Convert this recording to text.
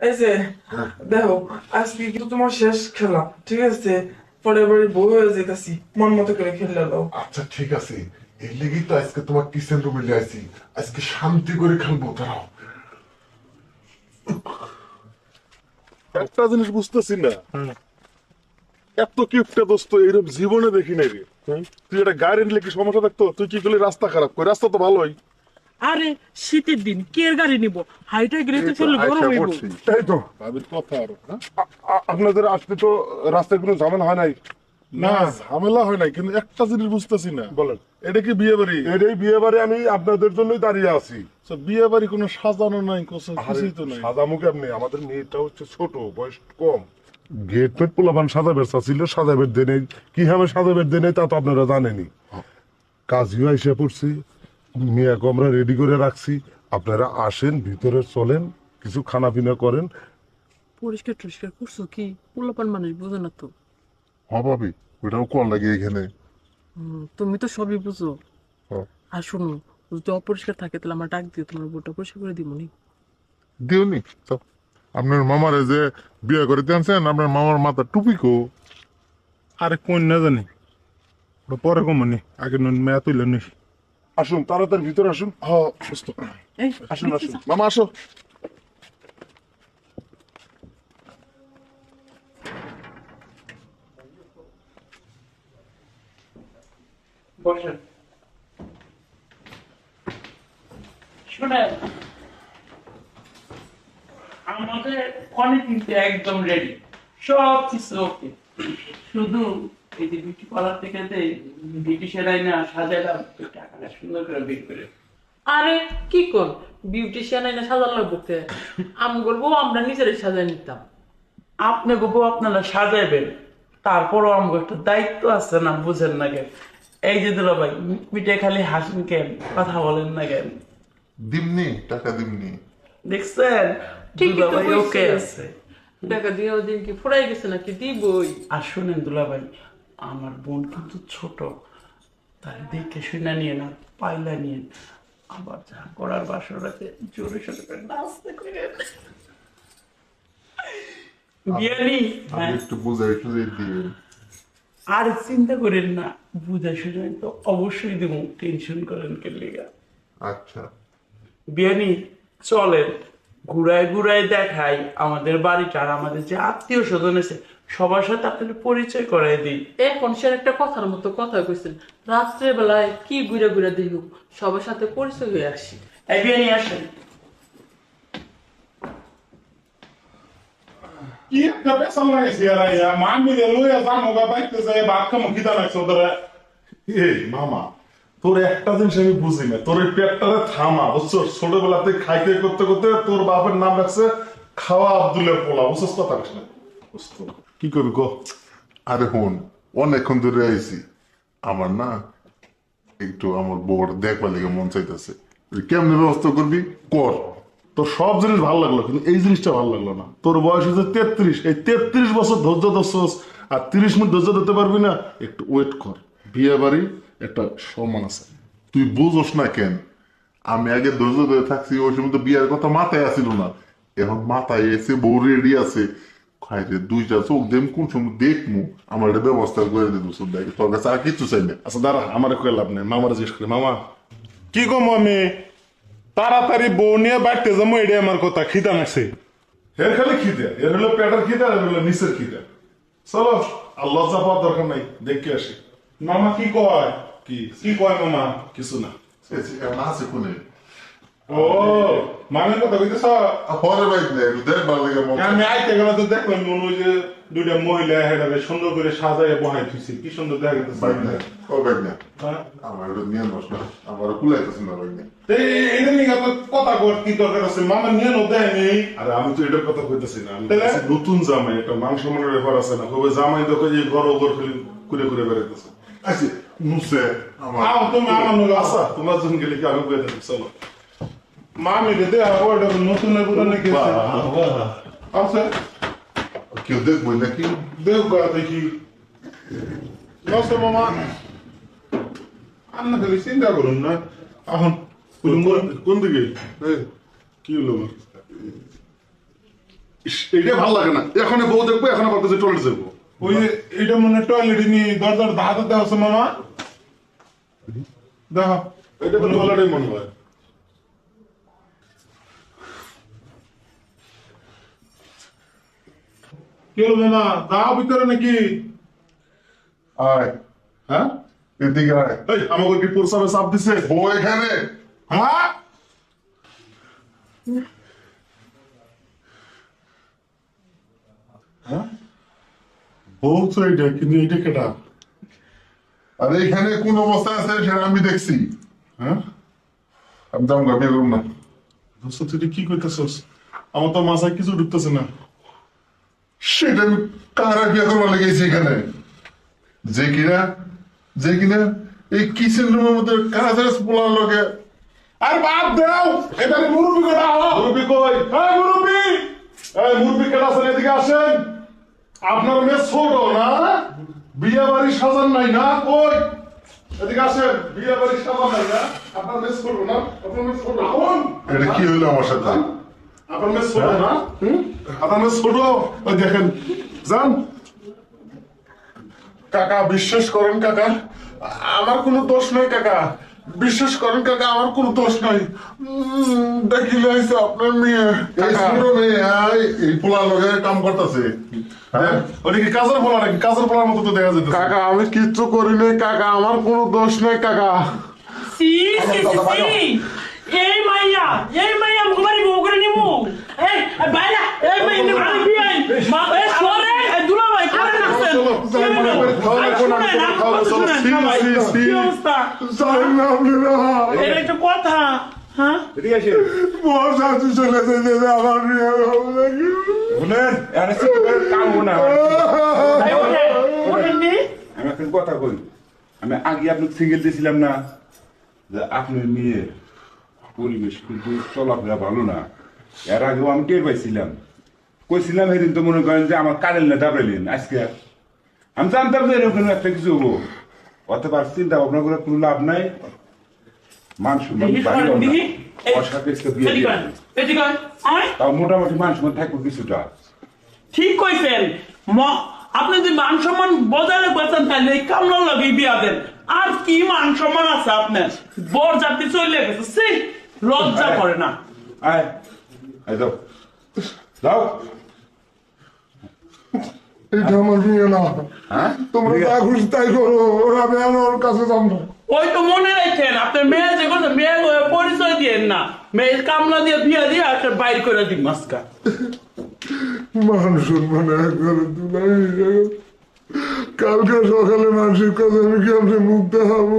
এই যে দেখো আজকে কিন্তু তোমার শেষ খেলা ঠিক আছে? পরে বউ হয়ে যেতেছি। মন মতো করে খেললে দাও। আচ্ছা ঠিক আছে। এর লেগেই তো আজকে তোমার কিচেন রুমে নিয়ে আসি। আজকে শান্তি করে খেলব দাঁড়াও। একটা জিনিস বুঝতেছি না। এত কিপটা দোস্ত এইরকম জীবনে দেখি নাই রে। তুই একটা গাড়ি নিলে কি সমস্যা থাকতো? তুই কি করলি? রাস্তা খারাপ করে। রাস্তা তো ভালোই। আরে শীতের দিন কে গাড়ি নিব? হাইটা গেলে তো শরীর গরম হইব তাই তো? কথা আর হ্যাঁ? আপনাদের আসতে তো রাস্তায় কোনো ঝামেলা হয় নাই? না ঝামেলা হয় নাই কিন্তু একটা জিনিস বুঝতেছি না। বলেন। এটা কি বিয়ে বাড়ি? এটাই বিয়ে বাড়ি আমি আপনাদের জন্যই দাঁড়িয়ে আছি। বিয়ে বাড়ি কোনো সাজানো নাই কিছুই তো নাই। আপনি আমাদের মেয়েটা হচ্ছে ছোট বয়স কম। গেট মেট পোলাপান সাদা বেরসা ছিল সাদা বের দেনে কি বের দেনে তা তো আপনারা জানেনি কাজীও আইসা পড়ছি মেয়াকে আমরা রেডি করে রাখছি। আপনারা আসেন ভিতরে চলেন কিছু খানা পিনা করেন। পরিষ্কার টরিষ্কার করছ কি? পোলাপান মানুষ বুঝো না তো। হবাবি ওটাও কল লাগে এখানে। তুমি তো সবই বুঝো। হ্যাঁ। আর শোনো যদি অপরিষ্কার থাকে তাহলে আমার ডাক দিও তোমার বোটা পরিষ্কার করে দিব নি দিওনি? তো আপনার মামারে যে বিয়ে করে আনছেন আপনার মামার মাথা টুপি কো? আরে কোন না জানি। ওটা পরে কমনি আগে নুন মেয়া তুইলে নিস। আসুন তাড়াতাড়ি ভিতরে আসুন। সুস্থ। আসুন আসুন। মামা আসো। আমাদের অনেক কিন্তু একদম রেডি সব কিছু ওকে শুধু এই যে বিউটি পার্লার থেকে যে বিউটি সেলাই না সাজালাম টাকাটা সুন্দর করে বের করে। আরে কি কর? বিউটিশিয়ান আইনা সাজার লাগবো কে আম করব আমরা নিজেরাই সাজাই নিতাম। আপনি গোপো আপনারা সাজাইবেন। তারপরও আমার একটা দায়িত্ব আছে না বুঝেন না কেন? এই যে দুলা ভাই মিটে খালি হাসেন কেন? কথা বলেন না কেন? দিমনি টাকা দিমনি। দেখছেন? দুলা ভাই ওকে আছে। টাকা দিয়ে দিন কি ফুরাই গেছে নাকি দিবই। আর শুনেন দুলা ভাই আমার বোন কিন্তু ছোট। তার দেখে শুনে নিয়ে না পাইলা নিয়ে আবার যা করার বাসর রাতে জোরে সোরে করে নাচতে করে। হ্যাঁ। একটু বুঝাই টুজাই দিবেন। আর চিন্তা করেন না বুঝে শুনে তো অবশ্যই দেবো টেনশন করেন কে লিগা। আচ্ছা। বিয়ানি চলেন। ঘুরায় ঘুরায় দেখাই আমাদের বাড়িটা আর আমাদের যে আত্মীয় স্বজন আছে সবার সাথে আপনাদের পরিচয় করাই দিই। এখন সে একটা কথার মতো কথা কইছেন। রাত্রে বেলায় কি ঘুরে ঘুরে দেখব? সবার সাথে পরিচয় হয়ে আসি। এই বিয়ানি আসেন। কি একটা পেছন লাগাইছি আর ইয়া মামি রে লইয়া জানো গা বাইতে যায় ভাত খামো খিদা লাগছে ওদের। এই মামা তোর একটা জিনিস আমি বুঝি না তোর এই পেটটারে থামা বুঝছ? ছোটবেলাতে খাইতে করতে করতে তোর বাপের নাম রাখছে খাওয়া আব্দুলের পোলা বুঝছস কথা না। কি করবি গো আরে হন অনেকক্ষণ ধরে আইছি। আমার না একটু আমার বউর দেখবার লেগে মন চাইতেছে। কেমনে ব্যবস্থা করবি? কর। তোর সব জিনিস ভালো লাগল, কিন্তু এই জিনিসটা ভালো লাগল না। তোর বয়স হচ্ছে তেত্রিশ। এই তেত্রিশ বছর ধৈর্য ধরছস, আর তিরিশ মিনিট ধৈর্য ধরতে পারবি না, একটু ওয়েট কর। বিয়ে বাড়ি একটা সম্মান আছে। তুই বুঝোস না কেন, আমি আগে ধৈর্য ধরে থাকছি, ওই সময় তো বিয়ের কথা মাথায় আসিল না। এখন মাথায় এসে বউ রেডি আছে। খাইরে দুইটা চোখ দেম কোন সময় দেখমু আমার একটা ব্যবস্থা করে দিত দেখ তোর কাছে আর কিছু চাই না আচ্ছা দাঁড়া আমার কয়ে লাভ নেই মামার জিজ্ঞেস করি মামা কি কম আমি তাড়াতাড়ি বউ নিয়ে বাড়তে যাব এটাই আমার কথা খিদা লাগছে এর খালি খিদে এর হলো পেটের খিদে আর হলো নিচের খিদে চলো লজ্জা পাওয়ার দরকার নাই দেখে আসি মামা কি কয় কি কি কয় মামা কিছু না আছে কোনে ও মামের কথা কইতেছ? বাইক নেই লেগে মন। আমি আইতে গেলে তো দেখলাম মনে হয় যে দুইটা মহিলা হেডারে সুন্দর করে সাজাইয়া বহাই থুইছে। কি সুন্দর দেখা বাইক নেই গেছে ও বাইক নেই হ্যাঁ? আমার এটা নিয়ে নষ্ট আমার কুলাইতেছে না বাইক নেই তো এই- এইটা নিয়ে তো কথা কর কি দরকার আছে? মামা নিয়ে নো দেয় নেই। আরে আমি তো এটার কথা কইতেছি না। আমি নতুন জামাই একটা মান সম্মানের ব্যাপার আছে না? কবে জামাই দেখো যে ঘর ঘুরে ঘুরে বেড়াইতেছে। আচ্ছা নুসে আমার তুমি আমার নগে আচ্ছা আসা তোমার যখন গেলে কি আমি কয়ে দেবো চলো মামি রে দে আবার এটা নতুন পুরানো কি আছে কেউ দেখব নাকি দেখ গা দেখি নষ্ট মামা আন্না খালি চিন্তা করুন না এখন কোন কোন দিকে কি হলো এইটা ভালো লাগে না এখন বউ দেখব এখন আবার কাছে টয়লেট যাব ওই যে এটা মনে টয়লেট নিয়ে দরজার ধাতে দেওয়া আছে মামা দেখো এটা তো টয়লেটই মনে হয় ভিতরে নাকি আয়। হ্যাঁ? এদিকে আয়। এই আমাকে কি প্রসাবে চাপ দিছে? বউ এখানে। হ্যাঁ? বউ তো এইটা কিন্তু এইটা কেটা আর এখানে কোন অবস্থায় আছে সেটা আমি দেখছি। হ্যাঁ? আমি বিয়ে করব না। দোস্ত তুই কি করতেছস আমার তো মাথায় কিছু ঢুকতেছে না। সেটা আমি কারা বিয়ে করবার লেগেছি এখানে? যে কিনা যে কিনা এই কিচেন রুমের মধ্যে কাজের পোলার লগে? আর বাপ দাও এবারে মুরব্বি কটা হলো মুরব্বি কই? হ্যাঁ মুরব্বি! এই মুরব্বি কেটা আছেন এদিকে আসেন? আপনার মেয়ে ছোট না? বিয়ে বাড়ি সাজান নাই না? কই? এদিকে আসেন বিয়ে বাড়ি সাজান নাই না? আপনার মেয়ে ছোট না? আপনার মেয়ে ছোট এটা কি হইল আমার সাথে? আপনার মেয়ে ছোট না? আপনার মেয়ে ছোট? ওই দেখেন যান। কাকা বিশ্বাস করেন কাকা আমার কোনো দোষ নাই কাকা। বিশ্বাস করেন কাকা আমার কোনো দোষ নাই। দেখিলে আপনার মেয়ে। এই ছোট মেয়ে এই পোলার লগে কাম করতেছে। হ্যাঁ। ওটা কি কাজের নাকি? কাজের বলার মতো তো দেখা যেত কাকা আমি কিচ্ছু করি নাই কাকা আমার কোনো দোষ নাই কাকা। সি সি সি সি। এই মাইয়া এই মাইয়া মুখবারি বউ এই বাইরা এই মাইয়া নে ভালো বিয়াই মা এ সরে এ দুলা ভাই করে রাখছেন চলো, চলো, করে খাওয়া লাগবে না, করে খাওয়া লাগবে, চলো, সি, সি, সি। কি অবস্থা জানেন না আপনি না এটা একটা কথা হ্যাঁ বস আছে চলে যেতে আমার মেয়ে শুনেন এখানে কাম না এই ওঠে ওঠেন দি আমি একটা কথা কই আমি আগে আপনাকে সিঙ্গেল দিয়েছিলাম না যে আপনার মেয়ের পরিবেশ কিন্তু চলাফেরা ভালো না এর আগেও আমি টের পাইছিলাম। কইছিলাম সেদিন তো মনে করেন যে আমার কারেল না দাবড়াইলেন আজকে আমি জানতাম যে এরকম একটা কিছু হব। অতবার চিন্তা ভাবনা করে কোনো লাভ নাই। মান সম্মান তাও মোটামুটি মান সম্মান থাকব কিছুটা। ঠিক কইছেন। আপনি যদি মান সম্মান বজায় রাখবেন তাহলে এই কামলার লগে বিয়া দেন। আর কি মান সম্মান আছে আপনার? বর জাতি চলে গেছে লজ্জা করে না। আয়। যাও যাও এটা আমার মেয়ে না হ্যাঁ? তোমরা যা খুশি তাই করো ওরা আর ওর কাছে যাব। না ওই তো মনে রাখেন আপনার মেয়ে যে কথা মেয়ে পরিচয় দিয়েন না। মেয়ের কামলা দিয়ে বিয়া দিয়ে একটা বাইর করে দিন মাস্কা মান সম্মান কালকে সকালে মানুষের কাছে আমি কেমনে মুখ দেখাবো?